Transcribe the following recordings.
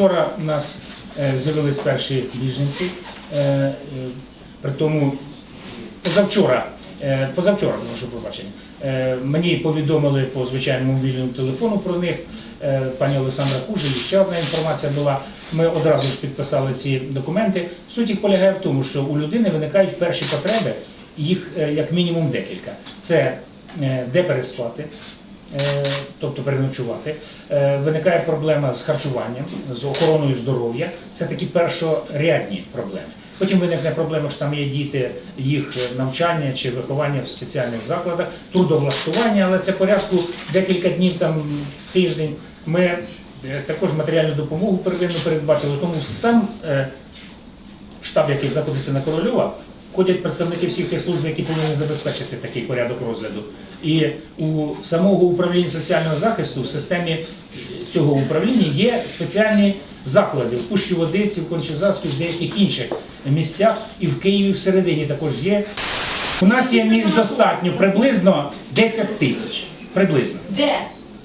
Вчора у нас е, з'явились перші біженці, е, е, при тому позавчора, позавчора, прошу пробачення, мені повідомили по звичайному мобільному телефону про них. Пані Олександра Кужель, ще одна інформація була. Ми одразу ж підписали ці документи. Суть їх полягає в тому, що у людини виникають перші потреби, їх як мінімум декілька. Це де переспати, е, тобто переночувати. Е, Виникає проблема з харчуванням, з охороною здоров'я. Це такі першорядні проблеми. Потім виникне проблема, що там є діти, їх е, навчання чи виховання в спеціальних закладах, трудовлаштування, але це порядку декілька днів, там тиждень. Ми е, також матеріальну допомогу первинно передбачили, тому сам е, штаб, який знаходиться на Корольова, входять представники всіх тих служб, які повинні забезпечити такий порядок розгляду. І у самого управління соціального захисту в системі цього управління є спеціальні заклади в Пущі Водиці, в Кончезаспі, в деяких інших місцях, і в Києві всередині також є. У нас є місць достатньо приблизно 10 тисяч. Приблизно Де?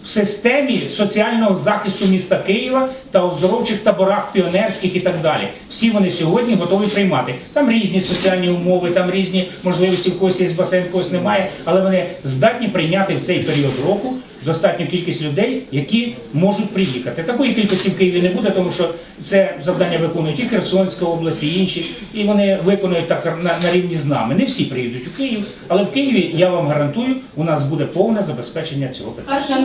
В системі соціального захисту міста Києва та оздоровчих таборах піонерських і так далі. Всі вони сьогодні готові приймати. Там різні соціальні умови, там різні можливості, в когось є басейн, когось немає, але вони здатні прийняти в цей період року достатню кількість людей, які можуть приїхати. Такої кількості в Києві не буде, тому що це завдання виконують і Херсонська область, і інші, і вони виконують так на, на рівні з нами. Не всі приїдуть у Київ, але в Києві я вам гарантую, у нас буде повне забезпечення цього питання.